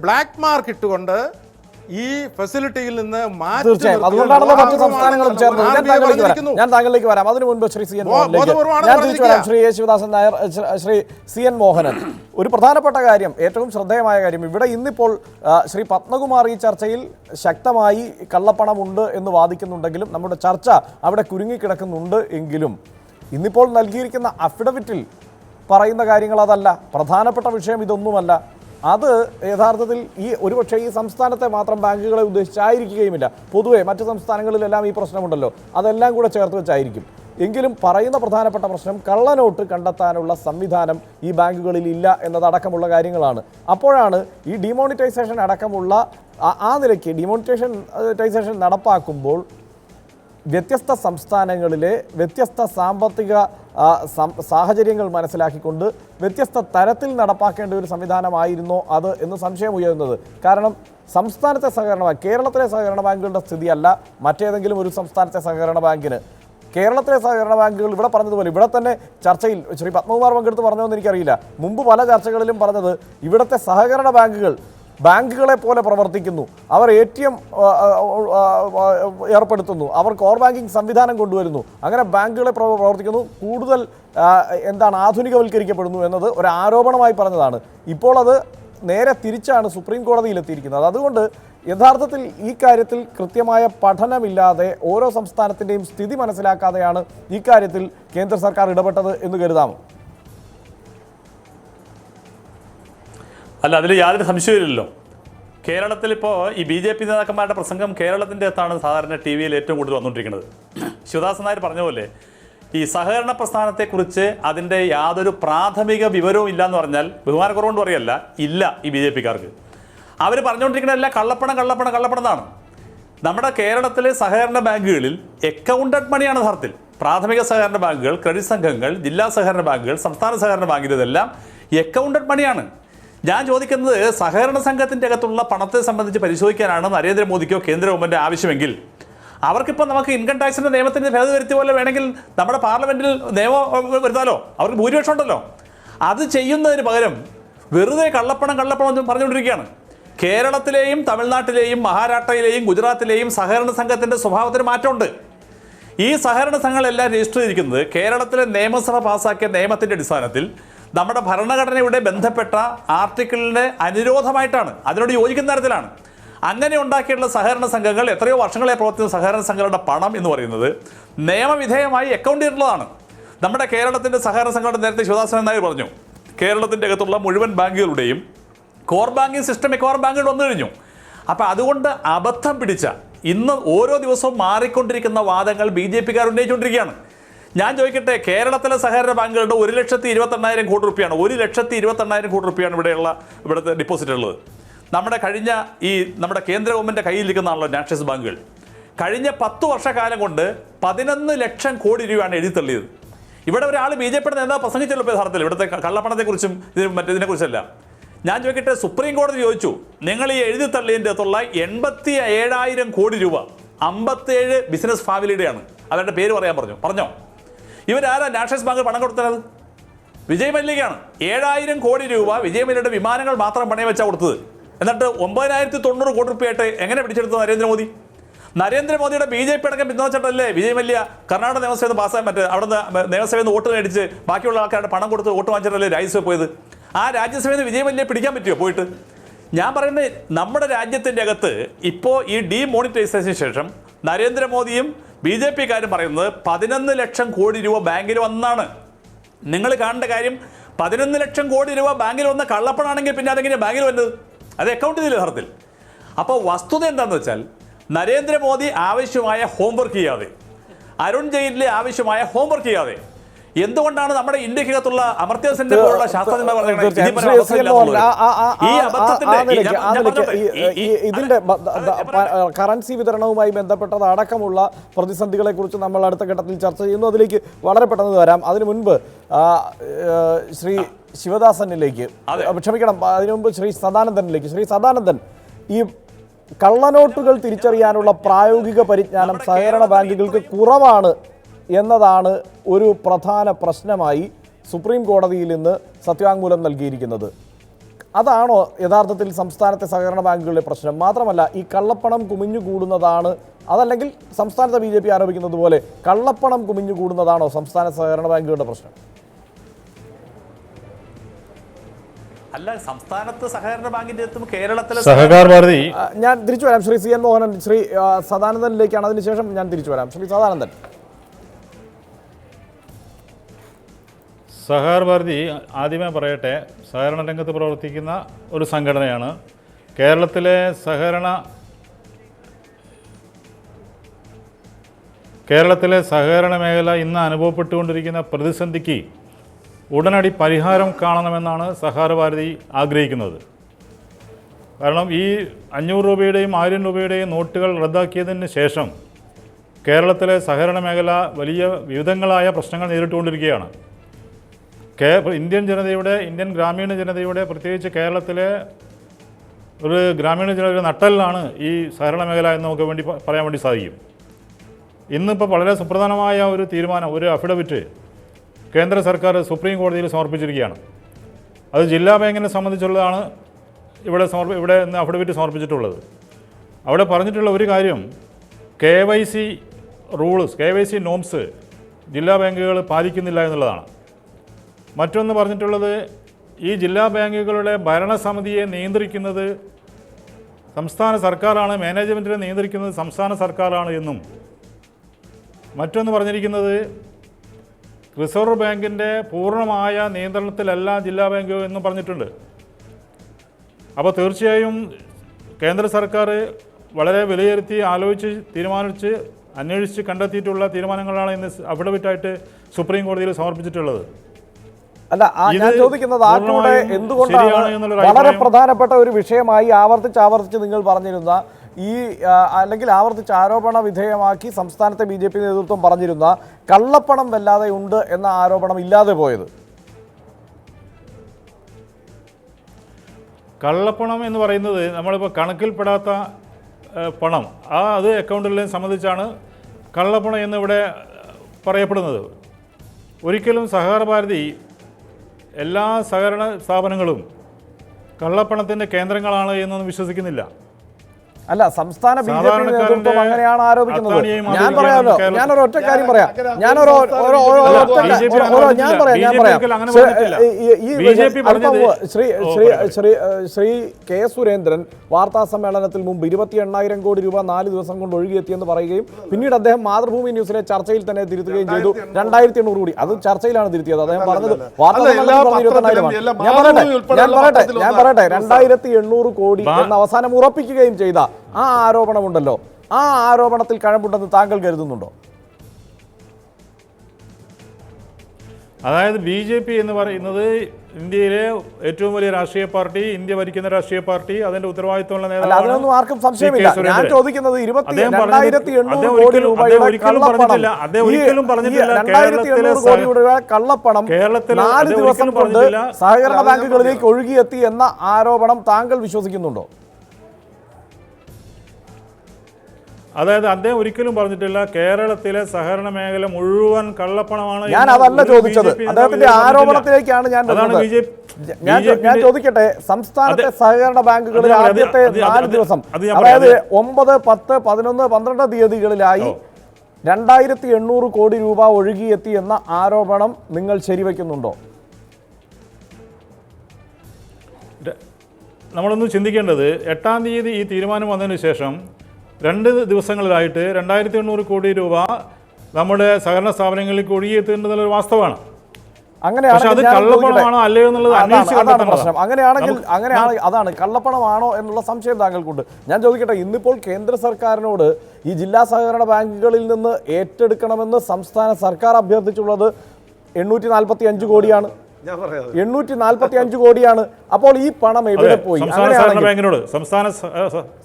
Black mark ഇട്ടുകൊണ്ട് ഈ ഫെസിലിറ്റിയിൽ നിന്ന് തീർച്ചയായും. അതുകൊണ്ടാണല്ലോ മറ്റു സംസ്ഥാനങ്ങളും ചേർന്ന് ഞാൻ താങ്കളിലേക്ക് വരാം. ഞാൻ താങ്കളിലേക്ക് വരാം. അതിനു മുൻപ് ശ്രീ സി എൻ മോഹനിലേക്ക് ഞാൻ തിരിച്ചു വരാം. Shri Yesudasan Nair Shri- Shri C N Mohanan. ഒരു പ്രധാനപ്പെട്ട കാര്യം ഏറ്റവും ശ്രദ്ധേയമായ കാര്യം ഇവിടെ ഇന്നിപ്പോൾ ശ്രീ പത്മകുമാർ ഈ ചർച്ചയിൽ ശക്തമായി കള്ളപ്പണമുണ്ട് എന്ന് വാദിക്കുന്നുണ്ടെങ്കിലും നമ്മുടെ ചർച്ച അവിടെ കുരുങ്ങിക്കിടക്കുന്നുണ്ട് എങ്കിലും ഇന്നിപ്പോൾ നൽകിയിരിക്കുന്ന അഫിഡവിറ്റിൽ പറയുന്ന കാര്യങ്ങൾ അതല്ല. പ്രധാനപ്പെട്ട വിഷയം ഇതൊന്നുമല്ല. അത് യഥാർത്ഥത്തിൽ ഈ ഒരുപക്ഷെ ഈ സംസ്ഥാനത്തെ മാത്രം ബാങ്കുകളെ ഉദ്ദേശിച്ചായിരിക്കുകയുമില്ല. പൊതുവെ മറ്റ് സംസ്ഥാനങ്ങളിലെല്ലാം ഈ പ്രശ്നമുണ്ടല്ലോ. അതെല്ലാം കൂടെ ചേർത്ത് വെച്ചായിരിക്കും. എങ്കിലും പറയുന്ന പ്രധാനപ്പെട്ട പ്രശ്നം കള്ളനോട്ട് കണ്ടെത്താനുള്ള സംവിധാനം ഈ ബാങ്കുകളിൽ ഇല്ല എന്നതടക്കമുള്ള കാര്യങ്ങളാണ്. അപ്പോഴാണ് ഈ ഡിമോണിറ്റൈസേഷൻ അടക്കമുള്ള ആ- നിലയ്ക്ക് ഡിമോണിറ്റൈസേഷൻ നടപ്പാക്കുമ്പോൾ വ്യത്യസ്ത സംസ്ഥാനങ്ങളിലെ വ്യത്യസ്ത സാമ്പത്തിക സാഹചര്യങ്ങൾ മനസ്സിലാക്കിക്കൊണ്ട് വ്യത്യസ്ത തരത്തിൽ നടപ്പാക്കേണ്ട ഒരു സംവിധാനമായിരുന്നോ അത് എന്ന് സംശയം ഉയരുന്നത്. കാരണം സംസ്ഥാനത്തെ സഹകരണ ബാങ്ക് കേരളത്തിലെ സഹകരണ ബാങ്കുകളുടെ സ്ഥിതിയല്ല മറ്റേതെങ്കിലും ഒരു സംസ്ഥാനത്തെ സഹകരണ ബാങ്കിന്. കേരളത്തിലെ സഹകരണ ബാങ്കുകൾ ഇവിടെ പറഞ്ഞതുപോലെ ഇവിടെ തന്നെ ചർച്ചയിൽ ശ്രീ പത്മകുമാർ പങ്കെടുത്ത് പറഞ്ഞോന്ന് എനിക്കറിയില്ല. മുമ്പ് പല ചർച്ചകളിലും പറഞ്ഞത് ഇവിടുത്തെ സഹകരണ ബാങ്കുകൾ ബാങ്കുകളെ പോലെ പ്രവർത്തിക്കുന്നു. അവർ എ ടി എം ഏർപ്പെടുത്തുന്നു. അവർ കോർ ബാങ്കിങ് സംവിധാനം കൊണ്ടുവരുന്നു. അങ്ങനെ ബാങ്കുകളെ പ്രവ- പ്രവർത്തിക്കുന്നു. കൂടുതൽ എന്താണ് ആധുനികവൽക്കരിക്കപ്പെടുന്നു എന്നത് ഒരു ആരോപണമായി പറഞ്ഞതാണ്. ഇപ്പോൾ അത് നേരെ തിരിച്ചാണ് സുപ്രീം കോടതിയിൽ എത്തിയിരിക്കുന്നത് അതുകൊണ്ട് യഥാർത്ഥത്തിൽ ഈ കാര്യത്തിൽ കൃത്യമായ പഠനമില്ലാതെ ഓരോ സംസ്ഥാനത്തിന്റെയും സ്ഥിതി മനസ്സിലാക്കാതെയാണ് ഈ കാര്യത്തിൽ കേന്ദ്ര സർക്കാർ ഇടപെട്ടത് എന്ന് കരുതാമോ? അല്ല അതിൽ യാതൊരു സംശയമില്ലല്ലോ കേരളത്തിൽ ഇപ്പോൾ ഈ ബി ജെ പി നേതാക്കന്മാരുടെ പ്രസംഗം കേരളത്തിന്റെ അകത്താണ് സാധാരണ ടി വിയിൽ ഏറ്റവും കൂടുതൽ വന്നുകൊണ്ടിരിക്കുന്നത്. ശിവദാസൻ നായർ പറഞ്ഞ പോലെ ഈ സഹകരണ പ്രസ്ഥാനത്തെക്കുറിച്ച് അതിന്റെ യാതൊരു പ്രാഥമിക വിവരവും ഇല്ല എന്ന് പറഞ്ഞാൽ ബഹുമാനക്കുറവുകൊണ്ട് പറയല്ല ഇല്ല ഈ ബി ജെ പിക്കാർക്ക്. അവർ പറഞ്ഞുകൊണ്ടിരിക്കുന്നതെല്ലാം കള്ളപ്പണം കള്ളപ്പണം കള്ളപ്പണം എന്നാണ്. നമ്മുടെ കേരളത്തിലെ സഹകരണ ബാങ്കുകളിൽ അക്കൗണ്ടഡ് മണിയാണ് യഥാർത്ഥത്തിൽ. പ്രാഥമിക സഹകരണ ബാങ്കുകൾ ക്രെഡിറ്റ് സംഘങ്ങൾ ജില്ലാ സഹകരണ ബാങ്കുകൾ സംസ്ഥാന സഹകരണ ബാങ്കിന്റെതെല്ലാം അക്കൗണ്ടഡ് മണിയാണ് ഞാൻ ചോദിക്കുന്നത് സഹകരണ സംഘത്തിന്റെ അകത്തുള്ള പണത്തെ സംബന്ധിച്ച് പരിശോധിക്കാനാണ് നരേന്ദ്രമോദിക്കോ കേന്ദ്ര ഗവൺമെന്റ് ആവശ്യമെങ്കിൽ. അവർക്കിപ്പോൾ നമുക്ക് ഇൻകം ടാക്സിന്റെ നിയമത്തിന്റെ ഭേദഗതി പോലെ വേണമെങ്കിൽ നമ്മുടെ പാർലമെന്റിൽ നിയമം വരുത്താലോ? അവർക്ക് ഭൂരിപക്ഷം ഉണ്ടല്ലോ. അത് ചെയ്യുന്നതിന് പകരം വെറുതെ കള്ളപ്പണം കള്ളപ്പണം എന്ന് പറഞ്ഞുകൊണ്ടിരിക്കുകയാണ്. കേരളത്തിലെയും തമിഴ്നാട്ടിലെയും മഹാരാഷ്ട്രയിലെയും ഗുജറാത്തിലെയും സഹകരണ സംഘത്തിന്റെ സ്വഭാവത്തിന് മാറ്റമുണ്ട്. ഈ സഹകരണ സംഘങ്ങളെല്ലാം രജിസ്റ്റർ ചെയ്തിരിക്കുന്നത് കേരളത്തിലെ നിയമസഭ പാസാക്കിയ നിയമത്തിന്റെ അടിസ്ഥാനത്തിൽ നമ്മുടെ ഭരണഘടനയുടെ ബന്ധപ്പെട്ട ആർട്ടിക്കിളിന് അനുരോധമായിട്ടാണ് അതിനോട് യോജിക്കുന്ന തരത്തിലാണ്. അങ്ങനെ ഉണ്ടാക്കിയിട്ടുള്ള സഹകരണ സംഘങ്ങൾ എത്രയോ വർഷങ്ങളെ പ്രവർത്തിക്കുന്ന സഹകരണ സംഘങ്ങളുടെ പണം എന്ന് പറയുന്നത് നിയമവിധേയമായി അക്കൗണ്ട് ചെയ്തിട്ടുള്ളതാണ്. നമ്മുടെ കേരളത്തിന്റെ സഹകരണ സംഘങ്ങളുടെ നേരത്തെ ശിവദാസൻ നായർ പറഞ്ഞു കേരളത്തിന്റെ അകത്തുള്ള മുഴുവൻ ബാങ്കുകളുടെയും കോർ ബാങ്കിങ് സിസ്റ്റം കോർ ബാങ്കുകൾ വന്നു കഴിഞ്ഞു. അപ്പോൾ അതുകൊണ്ട് അബദ്ധം പിടിച്ച ഇന്ന് ഓരോ ദിവസവും മാറിക്കൊണ്ടിരിക്കുന്ന വാദങ്ങൾ ബി ജെ പിക്കാർ ഉന്നയിച്ചുകൊണ്ടിരിക്കുകയാണ്. ഞാൻ ചോദിക്കട്ടെ കേരളത്തിലെ സഹകരണ ബാങ്കുകളുടെ ഒരു ലക്ഷത്തി ഇരുപത്തെണ്ണായിരം കോടി റുപ്യാണ് ഒരു ലക്ഷത്തി ഇരുപത്തെണ്ണായിരം കോടി റുപ്യാണ് ഇവിടെയുള്ള ഇവിടുത്തെ ഡിപ്പോസിറ്റ് ഉള്ളത്. നമ്മുടെ കഴിഞ്ഞ ഈ നമ്മുടെ കേന്ദ്ര ഗവൺമെന്റ് കയ്യിലിരിക്കുന്നതാണല്ലോ നാഷണൽസ് ബാങ്കുകൾ. കഴിഞ്ഞ പത്ത് വർഷക്കാലം കൊണ്ട് പതിനൊന്ന് ലക്ഷം കോടി രൂപയാണ് എഴുതിത്തള്ളിയത് ഇവിടെ ഒരാൾ ബി ജെ പിയുടെ നേതാവ് പ്രസംഗിച്ചല്ലോ യഥാർത്ഥത്തിൽ ഇവിടുത്തെ കള്ളപ്പണത്തെക്കുറിച്ചും ഇതിന് മറ്റേതിനെക്കുറിച്ചല്ല ഞാൻ ചോദിക്കട്ടെ സുപ്രീം കോടതി ചോദിച്ചു നിങ്ങൾ ഈ എഴുതി തള്ളിയതിന്റെ അകത്തുള്ള എൺപത്തി ഏഴായിരം കോടി രൂപ അമ്പത്തേഴ് ബിസിനസ് ഫാമിലിയുടെയാണ്. അവരുടെ പേര് പറയാൻ പറഞ്ഞു. പറഞ്ഞോ? ഇവരാരാ നാഷണൽസ് ബാങ്ക് പണം കൊടുത്തത്? വിജയ് മല്യക്കാണ് ഏഴായിരം കോടി രൂപ വിജയ് മല്യയുടെ വിമാനങ്ങൾ മാത്രം പണയം വെച്ചാൽ കൊടുത്തത്. എന്നിട്ട് ഒമ്പതിനായിരത്തി തൊണ്ണൂറ് കോടി റുപ്യയായിട്ട് എങ്ങനെ പിടിച്ചെടുത്തു നരേന്ദ്രമോദി? നരേന്ദ്രമോദിയുടെ ബി ജെ പി അടക്കം പിന്തുണച്ചിട്ടല്ലേ വിജയ് മല്യ കർണാടക നിയമസഭയിൽ പാസ്സാൻ മറ്റേ അവിടുന്ന് നിയമസഭയിൽ നിന്ന് വോട്ട് മേടിച്ച് ബാക്കിയുള്ള ആൾക്കാരുടെ പണം കൊടുത്ത് വോട്ട് വാങ്ങിച്ചിട്ടല്ലേ രാജ്യസഭ പോയത്? ആ രാജ്യസഭയിൽ നിന്ന് വിജയ് മല്യ പിടിക്കാൻ പറ്റുമോ പോയിട്ട്? ഞാൻ പറയുന്നത് നമ്മുടെ രാജ്യത്തിന്റെ അകത്ത് ഇപ്പോൾ ഈ ഡീമോണിറ്റൈസേഷന് ശേഷം നരേന്ദ്രമോദിയും ബി ജെ പി കാര്യം പറയുന്നത് പതിനൊന്ന് ലക്ഷം കോടി രൂപ ബാങ്കിൽ വന്നാണ്. നിങ്ങൾ കാണേണ്ട കാര്യം പതിനൊന്ന് ലക്ഷം കോടി രൂപ ബാങ്കിൽ വന്ന കള്ളപ്പണാണെങ്കിൽ പിന്നെ അതെങ്ങനെയാണ് ബാങ്കിൽ വന്നത്? അത് അക്കൗണ്ട് ചെയ്തില്ല യഥാർത്ഥത്തിൽ? അപ്പോൾ വസ്തുത എന്താണെന്ന് വെച്ചാൽ നരേന്ദ്രമോദി ആവശ്യമായ ഹോംവർക്ക് ചെയ്യാതെ അരുൺ ജെയ്റ്റ്ലി ആവശ്യമായ ഹോംവർക്ക് ചെയ്യാതെ എന്തുകൊണ്ടാണ് നമ്മുടെ ഇന്ത്യക്കകത്തുള്ള അമർത്യ സെന്റെ പോലുള്ള ഇതിന്റെ കറൻസി വിതരണവുമായി ബന്ധപ്പെട്ടത് അടക്കമുള്ള പ്രതിസന്ധികളെ കുറിച്ച് നമ്മൾ അടുത്ത ഘട്ടത്തിൽ ചർച്ച ചെയ്യുന്നു. അതിലേക്ക് വളരെ പെട്ടെന്ന് വരാം. അതിനു മുൻപ് ശ്രീ ശിവദാസനിലേക്ക്. ക്ഷമിക്കണം അതിനു മുമ്പ് ശ്രീ സദാനന്ദനിലേക്ക്. ശ്രീ സദാനന്ദൻ ഈ കള്ളനോട്ടുകൾ തിരിച്ചറിയാനുള്ള പ്രായോഗിക പരിജ്ഞാനം സഹകരണ ബാങ്കുകൾക്ക് കുറവാണ് എന്നതാണ് ഒരു പ്രധാന പ്രശ്നമായി സുപ്രീം കോടതിയിൽ ഇന്ന് സത്യവാങ്മൂലം നൽകിയിരിക്കുന്നത്. അതാണോ യഥാർത്ഥത്തിൽ സംസ്ഥാനത്തെ സഹകരണ ബാങ്കുകളുടെ പ്രശ്നം? മാത്രമല്ല ഈ കള്ളപ്പണം കുമിഞ്ഞുകൂടുന്നതാണ് അതല്ലെങ്കിൽ സംസ്ഥാനത്തെ ബി ജെ പി ആരോപിക്കുന്നത് പോലെ കള്ളപ്പണം കുമിഞ്ഞുകൂടുന്നതാണോ സംസ്ഥാന സഹകരണ ബാങ്കുകളുടെ പ്രശ്നം? അല്ല സംസ്ഥാനത്ത് സഹകരണ ബാങ്കിന്റെ കേരളത്തിലെ സഹകാർ ഭാരതി. ഞാൻ തിരിച്ചു വരാം. ശ്രീ സി എൻ മോഹനൻ ശ്രീ സദാനന്ദനിലേക്കാണ്. അതിനുശേഷം ഞാൻ തിരിച്ചു വരാം. ശ്രീ സദാനന്ദൻ. സഹകാർ ഭാരതി ആദ്യമേ പറയട്ടെ സഹകരണ രംഗത്ത് പ്രവർത്തിക്കുന്ന ഒരു സംഘടനയാണ്. കേരളത്തിലെ സഹകരണ കേരളത്തിലെ സഹകരണ മേഖല ഇന്ന് അനുഭവപ്പെട്ടുകൊണ്ടിരിക്കുന്ന പ്രതിസന്ധിക്ക് ഉടനടി പരിഹാരം കാണണമെന്നാണ് സഹകാർ ഭാരതി ആഗ്രഹിക്കുന്നത്. കാരണം ഈ അഞ്ഞൂറ് രൂപയുടെയും ആയിരം രൂപയുടെയും നോട്ടുകൾ റദ്ദാക്കിയതിന് ശേഷം കേരളത്തിലെ സഹകരണ മേഖല വലിയ വിവിധങ്ങളായ പ്രശ്നങ്ങൾ നേരിട്ടുകൊണ്ടിരിക്കുകയാണ്. കേ ഇന്ത്യൻ ജനതയുടെ ഇന്ത്യൻ ഗ്രാമീണ ജനതയുടെ പ്രത്യേകിച്ച് കേരളത്തിലെ ഒരു ഗ്രാമീണ ജനതയുടെ നട്ടലിലാണ് ഈ സഹകരണ മേഖല എന്ന് നമുക്ക് വേണ്ടി പറയാൻ വേണ്ടി സാധിക്കും. ഇന്നിപ്പോൾ വളരെ സുപ്രധാനമായ ഒരു തീരുമാനം ഒരു അഫിഡവിറ്റ് കേന്ദ്ര സർക്കാർ സുപ്രീം കോടതിയിൽ സമർപ്പിച്ചിരിക്കുകയാണ്. അത് ജില്ലാ ബാങ്കിനെ സംബന്ധിച്ചുള്ളതാണ് ഇവിടെ സമർപ്പ ഇവിടെ ഇന്ന് അഫിഡവിറ്റ് സമർപ്പിച്ചിട്ടുള്ളത്. അവിടെ പറഞ്ഞിട്ടുള്ള ഒരു കാര്യം K Y C rules K Y C norms ജില്ലാ ബാങ്കുകൾ പാലിക്കുന്നില്ല എന്നുള്ളതാണ്. മറ്റൊന്ന് പറഞ്ഞിട്ടുള്ളത് ഈ ജില്ലാ ബാങ്കുകളുടെ ഭരണസമിതിയെ നിയന്ത്രിക്കുന്നത് സംസ്ഥാന സർക്കാരാണ് മാനേജ്മെന്റിനെ നിയന്ത്രിക്കുന്നത് സംസ്ഥാന സർക്കാരാണ് എന്നും. മറ്റൊന്ന് പറഞ്ഞിരിക്കുന്നത് റിസർവ് ബാങ്കിന്റെ പൂർണമായ നിയന്ത്രണത്തിലല്ല ജില്ലാ ബാങ്ക് എന്നും പറഞ്ഞിട്ടുണ്ട്. അപ്പോൾ തീർച്ചയായും കേന്ദ്ര സർക്കാർ വളരെ വിലയിരുത്തി ആലോചിച്ച് തീരുമാനിച്ച് അന്വേഷിച്ച് കണ്ടെത്തിയിട്ടുള്ള തീരുമാനങ്ങളാണ് ഇന്ന് അഫിഡവിറ്റായിട്ട് സുപ്രീം കോടതിയിൽ സമർപ്പിച്ചിട്ടുള്ളത്. അല്ല ആ ഞാൻ ചോദിക്കുന്നത് ആ കൂടെ എന്തുകൊണ്ടാണ് വളരെ പ്രധാനപ്പെട്ട ഒരു വിഷയമായി ആവർത്തിച്ച് ആവർത്തിച്ച് നിങ്ങൾ പറഞ്ഞിരുന്ന ഈ അല്ലെങ്കിൽ ആവർത്തിച്ച് ആരോപണ വിധേയമാക്കി സംസ്ഥാനത്തെ ബി ജെ പി നേതൃത്വം പറഞ്ഞിരുന്ന കള്ളപ്പണം വല്ലാതെ ഉണ്ട് എന്ന ആരോപണം ഇല്ലാതെ പോയത്. കള്ളപ്പണം എന്ന് പറയുന്നത് നമ്മളിപ്പോൾ കണക്കിൽപ്പെടാത്ത പണം. ആ അത് അക്കൗണ്ടിലെ സംബന്ധിച്ചാണ് കള്ളപ്പണം എന്നിവിടെ പറയപ്പെടുന്നത്. ഒരിക്കലും സഹകരണ ഭാരതി എല്ലാ സഹകരണ സ്ഥാപനങ്ങളും കള്ളപ്പണത്തിന്റെ കേന്ദ്രങ്ങളാണ് എന്നൊന്നും വിശ്വസിക്കുന്നില്ല. അല്ല സംസ്ഥാന ബി ജെ പി നേതൃത്വം അങ്ങനെയാണ് ആരോപിക്കുന്നത്. ഞാൻ പറയാമല്ലോ. ഞാനൊരു ഒറ്റ കാര്യം പറയാം. ഞാനൊരു ഞാൻ. പറയാം ഞാൻ പറയാം. ശ്രീ- ഈ- ശ്രീ ശ്രീ ശ്രീ ശ്രീ കെ സുരേന്ദ്രൻ വാർത്താ സമ്മേളനത്തിൽ മുമ്പ് ഇരുപത്തി എണ്ണായിരം കോടി രൂപ നാല് ദിവസം കൊണ്ട് ഒഴുകിയെത്തിയെന്ന് പറയുകയും പിന്നീട് അദ്ദേഹം മാതൃഭൂമി ന്യൂസിലെ ചർച്ചയിൽ തന്നെ തിരുത്തുകയും ചെയ്തു. രണ്ടായിരത്തി എണ്ണൂറ് കോടി. അത് ചർച്ചയിലാണ് തിരുത്തിയത്. അദ്ദേഹം പറഞ്ഞത് വാർത്താ സമ്മേളനത്തിൽ ഞാൻ പറയട്ടെ ഞാൻ പറയട്ടെ ഞാൻ പറയട്ടെ. രണ്ടായിരത്തി എണ്ണൂറ് കോടി എന്ന് അവസാനം ഉറപ്പിക്കുകയും ചെയ്ത ആ ആരോപണമുണ്ടല്ലോ. ആ ആരോപണത്തിൽ കഴമ്പുണ്ടെന്ന് താങ്കൾ കരുതുന്നുണ്ടോ? അതായത് ബി ജെ പി എന്ന് പറയുന്നത് ഇന്ത്യയിലെ ഏറ്റവും വലിയ രാഷ്ട്രീയ പാർട്ടി ഇന്ത്യ ഭരിക്കുന്ന രാഷ്ട്രീയ പാർട്ടി അതിന്റെ ഉത്തരവാദിത്തമുള്ള നേതാവാണ് ആർക്കും സംശയമില്ല. ഞാൻ ചോദിക്കുന്നത് ഒരിക്കലും- കള്ളപ്പണം. പറഞ്ഞിട്ടില്ല. കേരളത്തിലെ നാല് ദിവസം കൊണ്ട് സഹകരണ ബാങ്കുകളിലേക്ക് ഒഴുകിയെത്തി എന്ന ആരോപണം താങ്കൾ വിശ്വസിക്കുന്നുണ്ടോ? അതായത് അദ്ദേഹം ഒരിക്കലും പറഞ്ഞിട്ടില്ല കേരളത്തിലെ സഹകരണ മേഖല മുഴുവൻ കള്ളപ്പണമാണ് ഞാൻ അതല്ല ചോദിച്ചത് അദ്ദേഹത്തിന്റെ ആരോപണത്തിലേക്കാണ് ഞാൻ. ഞാൻ ചോദിക്കട്ടെ സംസ്ഥാനത്തെ സഹകരണ ബാങ്കുകളിൽ ആദ്യത്തെ നാല് ദിവസം അതായത്. ഒമ്പത് പത്ത് പതിനൊന്ന് പന്ത്രണ്ട് തീയതികളിലായി. രണ്ടായിരത്തി എണ്ണൂറ് കോടി രൂപ ഒഴുകിയെത്തി എന്ന ആരോപണം നിങ്ങൾ ശരിവെക്കുന്നുണ്ടോ നമ്മളൊന്ന് ചിന്തിക്കേണ്ടത് എട്ടാം തീയതി ഈ തീരുമാനം വന്നതിന് ശേഷം രണ്ട് ദിവസങ്ങളിലായിട്ട് രണ്ടായിരത്തി എണ്ണൂറ് കോടി രൂപ നമ്മുടെ സഹകരണ സ്ഥാപനങ്ങളിൽ സ്ഥാപനങ്ങളിലേക്ക് ഒഴുകിയെത്തുന്നതൊരു വാസ്തവമാണ്. അങ്ങനെയാണെങ്കിൽ അങ്ങനെയാണ് അതാണ് കള്ളപ്പണമാണോ എന്നുള്ള സംശയം താങ്കൾക്കുണ്ട്. ഞാൻ ചോദിക്കട്ടെ ഇന്നിപ്പോൾ കേന്ദ്ര സർക്കാരിനോട് ഈ ജില്ലാ സഹകരണ ബാങ്കുകളിൽ നിന്ന് ഏറ്റെടുക്കണമെന്ന് സംസ്ഥാന സർക്കാർ അഭ്യർത്ഥിച്ചുള്ളത് എണ്ണൂറ്റി നാൽപ്പത്തി അഞ്ച് കോടിയാണ്. എണ്ണൂറ്റി നാൽപ്പത്തി അഞ്ച് കോടിയാണ്. അപ്പോൾ ഈ പണം എവിടെ പോയി? സംസ്ഥാന സഹകരണ ബാങ്കിനോട്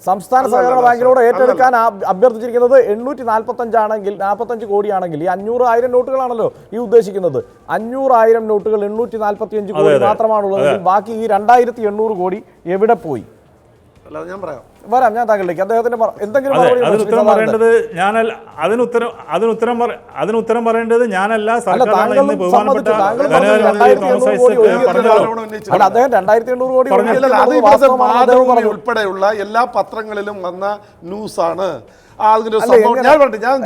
സംസ്ഥാന സഹകരണ ഏറ്റെടുക്കാൻ അഭ്യർത്ഥിച്ചിരിക്കുന്നത് എണ്ണൂറ്റി നാൽപ്പത്തഞ്ചാണെങ്കിൽ നാൽപ്പത്തഞ്ച് കോടിയാണെങ്കിൽ ഈ അഞ്ഞൂറ് ആയിരം നോട്ടുകളാണല്ലോ ഈ ഉദ്ദേശിക്കുന്നത്. അഞ്ഞൂറായിരം നോട്ടുകൾ എണ്ണൂറ്റി നാൽപ്പത്തി അഞ്ച് കോടി മാത്രമാണുള്ളത് ബാക്കി ഈ രണ്ടായിരത്തി എണ്ണൂറ് കോടി എവിടെ പോയി? അല്ല ഞാൻ പറയാം. വരാം ഞാൻ താങ്കളിലേക്ക് അദ്ദേഹത്തിന്റെ എന്തെങ്കിലും അതിനുത്തരം? പറയേണ്ടത് ഞാനല്ല അതിനുത്തരം അതിനുത്തരം അതിനുത്തരം പറയേണ്ടത് ഞാനല്ല അദ്ദേഹം രണ്ടായിരത്തി എണ്ണൂറ് കോടി. ഉൾപ്പെടെയുള്ള എല്ലാ പത്രങ്ങളിലും വന്ന ന്യൂസാണ് ന്യൂസ് അല്ല, ഞാൻ- ഞാൻ-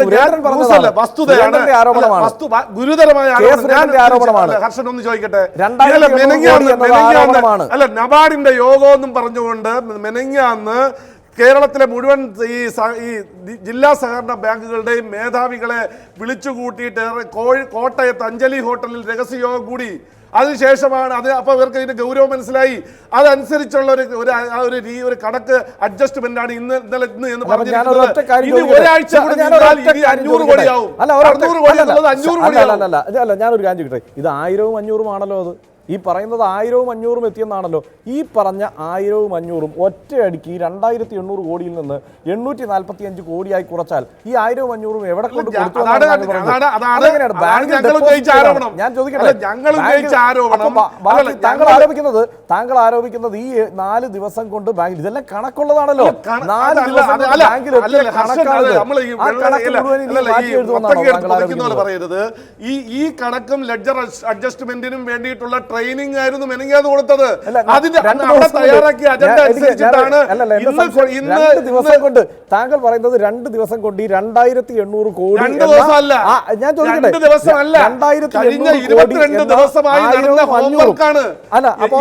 സുരേന്ദ്രൻ പറഞ്ഞതാണ്. ന്യൂസ് അല്ല, വസ്തുതയാണ് സുരേന്ദ്രന്റെ ആരോപണമാണ്. അല്ല, വസ്തു വ- ഗുരുതരമായ ആരോപണമാണ്. ഹർഷൻ ഒന്ന് ചോദിക്കട്ടെ. അല്ല നബാർഡിന്റെ യോഗം എന്നും പറഞ്ഞുകൊണ്ട് മെനഞ്ഞാന്ന് കേരളത്തിലെ മുഴുവൻ ഈ ഈ ജില്ലാ സഹകരണ ബാങ്കുകളുടെയും മേധാവികളെ വിളിച്ചു കൂട്ടിയിട്ട് കോഴി കോട്ടയത്ത് അഞ്ജലി ഹോട്ടലിൽ രഹസ്യയോഗം കൂടി. അതിനുശേഷമാണ് അത് അപ്പോൾ ഇവർക്ക് ഇതിന്റെ ഗൗരവം മനസ്സിലായി. അതനുസരിച്ചുള്ള ഒരു ഒരു ഒരു രീ- ഒരു കണക്ക് അഡ്ജസ്റ്റ്മെന്റ് ആണ് ഇന്ന് ഇന്നലെ ഇന്ന് എന്ന് അല്ല, അല്ല, ഞാനൊരു കാര്യം ചോദിക്കട്ടെ? ഇത് ആയിരവും അഞ്ഞൂറും ആണല്ലോ അത്. ഈ പറയുന്നത് ആയിരവും അഞ്ഞൂറും എത്തിയെന്നാണല്ലോ. ഈ പറഞ്ഞ ആയിരവും അഞ്ഞൂറും ഒറ്റയടിക്ക് ഈ രണ്ടായിരത്തി എണ്ണൂറ് കോടിയിൽ നിന്ന് എണ്ണൂറ്റി നാൽപ്പത്തി അഞ്ച് കോടിയായി കുറച്ചാൽ ഈ ആയിരവും അഞ്ഞൂറും എവിടെ കൊണ്ട് ഞാൻ- ചോദിക്കട്ടെ? താങ്കൾ ആരോപിക്കുന്നത് താങ്കൾ ആരോപിക്കുന്നത് ഈ നാല് ദിവസം കൊണ്ട് ബാങ്കിൽ ഇതെല്ലാം കണക്കുള്ളതാണല്ലോ. നാല് ദിവസം ബാങ്കിൽ എത്തിയ അല്ലല്ല, ഹർഷൻ, കണക്കാണിത്. അത് നമ്മൾ ഈ ആ വെള്ള- കണക്ക് ഇല്ല, മുഴുവൻ ഇനി അല്ലല്ല, ഈ എഴുതുമെന്നാണോ മൊത്തം എടുത്ത് താങ്കൾ പൊളിക്കുന്ന പോലെ ആരോപിക്കുന്നത്? പറയരുത്. ഈ ഈ കണക്കും ലെഡ്ജർ അഡ്ജസ്റ്റ്മെന്റിനും വേണ്ടിയിട്ടുള്ള ട്രെയിനിങ് ആയിരുന്നു മെനങ്ങാതെ കൊടുത്തത്. തയ്യാറാക്കിയ അജണ്ട അനുസരിച്ചിട്ടാണ് ഇന്ന് ദിവസം കൊണ്ട് താങ്കൾ പറയുന്നത് രണ്ട് ദിവസം കൊണ്ട് ഈ രണ്ടായിരത്തി എണ്ണൂറ് കോടി രണ്ട് ദിവസമല്ല. ഞാൻ ചോദിക്കട്ടെ? രണ്ട് ദിവസമല്ല. രണ്ടായിരത്തി കഴിഞ്ഞ ഇരുപത്തിരണ്ട് ദിവസമായി നടന്ന. അല്ല അപ്പോ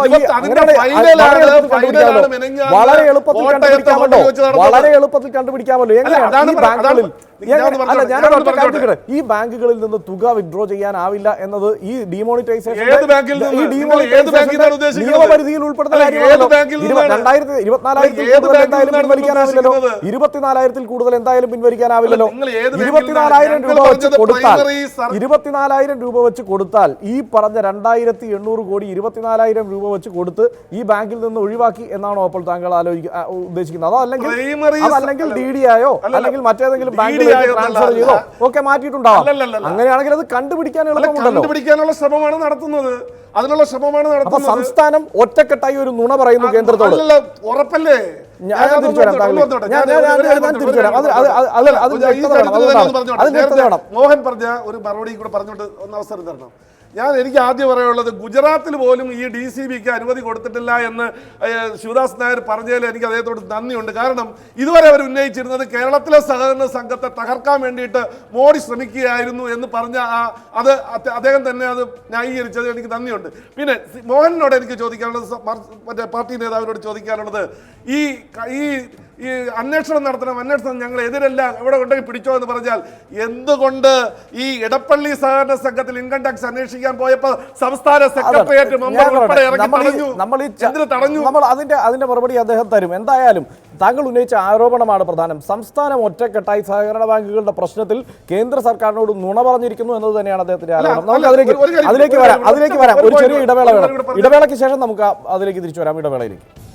വളരെ എളുപ്പത്തിൽ കണ്ടുപിടിക്കാമല്ലോ. വളരെ എളുപ്പത്തിൽ കണ്ടുപിടിക്കാമല്ലോ. എങ്ങനെയാണ് ഈ ബാങ്കുകളിൽ അല്ല ഞാൻ? ഈ ബാങ്കുകളിൽ നിന്ന് തുക വിഡ്രോ ചെയ്യാനാവില്ല എന്നത് ഈ ഡിമോണിറ്റൈസേഷൻ നിയമപരിധിയിൽ ഉൾപ്പെടുന്ന രണ്ടായിരത്തി ഇരുപത്തിനാലായിരത്തിൽ കൂടുതൽ എന്തായാലും പിൻവലിക്കാനാവില്ലല്ലോ? ഇരുപത്തിനാലായിരത്തിൽ കൂടുതൽ എന്തായാലും പിൻവലിക്കാനാവില്ലല്ലോ. ഇരുപത്തിനാലായിരം രൂപ വെച്ച് കൊടുത്താൽ ഇരുപത്തിനാലായിരം രൂപ വെച്ച് കൊടുത്താൽ ഈ പറഞ്ഞ രണ്ടായിരത്തി എണ്ണൂറ് കോടി ഇരുപത്തിനാലായിരം രൂപ വെച്ച് കൊടുത്ത് ഈ ബാങ്കിൽ നിന്ന് ഒഴിവാക്കി എന്നാണോ അപ്പോൾ താങ്കൾ ആലോചിക്കുക ഉദ്ദേശിക്കുന്നത്? അതോ അല്ലെങ്കിൽ അതല്ലെങ്കിൽ ഡി ഡി ആയോ അല്ലെങ്കിൽ മറ്റേതെങ്കിലും ബാങ്കിലേക്ക് ട്രാൻസ്ഫർ. ചെയ്തോ? ഒക്കെ മാറ്റിയിട്ടുണ്ടാവാം. അങ്ങനെയാണെങ്കിൽ അത് കണ്ടുപിടിക്കാൻ എളുപ്പമുണ്ടല്ലോ. കണ്ടുപിടിക്കാനുള്ള ശ്രമമാണ് നടത്തുന്നത്. അതിനുള്ള ശ്രമമാണ് നടത്തുന്നത്. സംസ്ഥാനം ഒറ്റക്കെട്ടായി ഒരു നുണ പറയുന്നു കേന്ദ്രത്തോട്. ഉറപ്പല്ലേ? ഞാൻ തിരിച്ചു വരാം ഞാൻ- തിരിച്ചു വരാം. അത് വ്യക്തത വേണം. മോഹൻ പറഞ്ഞ ഒരു മറുപടി കൂടെ പറഞ്ഞോട്ട് ഒന്ന് അവസരം തരണം. ഞാൻ എനിക്ക് ആദ്യം പറയാനുള്ളത് ഗുജറാത്തിൽ പോലും ഈ ഡി സി ബിക്ക് അനുമതി കൊടുത്തിട്ടില്ല എന്ന് ശിവദാസ് നായർ പറഞ്ഞതിൽ എനിക്ക് അദ്ദേഹത്തോട് നന്ദിയുണ്ട്. കാരണം ഇതുവരെ അവർ ഉന്നയിച്ചിരുന്നത് കേരളത്തിലെ സഹകരണ സംഘത്തെ തകർക്കാൻ വേണ്ടിയിട്ട് മോഡി ശ്രമിക്കുകയായിരുന്നു എന്ന് പറഞ്ഞ ആ അത് അദ്ദേഹം തന്നെ അത് ന്യായീകരിച്ചത് എനിക്ക് നന്ദിയുണ്ട്. പിന്നെ മോഹനോട് എനിക്ക് ചോദിക്കാനുള്ളത് മറ്റേ പാർട്ടി നേതാവിനോട് ചോദിക്കാനുള്ളത് ഈ ഈ ഈ അന്വേഷണം നടത്തണം അന്വേഷണം ഞങ്ങൾ എതിരല്ല എവിടെ കൊണ്ടുപോയി പിടിച്ചോ എന്ന് പറഞ്ഞാൽ എന്തുകൊണ്ട് ഈ ഇടപ്പള്ളി സഹകരണ സംഘത്തിൽ ഇൻകം ടാക്സ് അന്വേഷിക്കാൻ പോയപ്പോൾ സംസ്ഥാന സെക്രട്ടേറിയറ്റ്. മെമ്പർ ഉൾപ്പെടെ ഇറങ്ങി തടഞ്ഞു. നമ്മൾ ഈ ച- എന്തിന് തടഞ്ഞു? നമ്മൾ അതിന്റെ അതിന്റെ മറുപടി അദ്ദേഹം തരും. എന്തായാലും താങ്കൾ ഉന്നയിച്ച ആരോപണമാണ് പ്രധാനം. സംസ്ഥാനം ഒറ്റക്കെട്ടായി സഹകരണ ബാങ്കുകളുടെ പ്രശ്നത്തിൽ കേന്ദ്ര സർക്കാരിനോട് നുണ പറഞ്ഞിരിക്കുന്നു എന്നത് തന്നെയാണ് അദ്ദേഹത്തിന്റെ ആരോപണം. നമുക്ക് അതിലേക്ക് അതിലേക്ക് വരാം. അതിലേക്ക് വരാം. ഒരു ചെറിയ ഇടവേള വേണം. ഇടവേളയ്ക്ക് ശേഷം നമുക്ക് അതിലേക്ക് തിരിച്ചു വരാം. ഇടവേളയിലേക്ക്.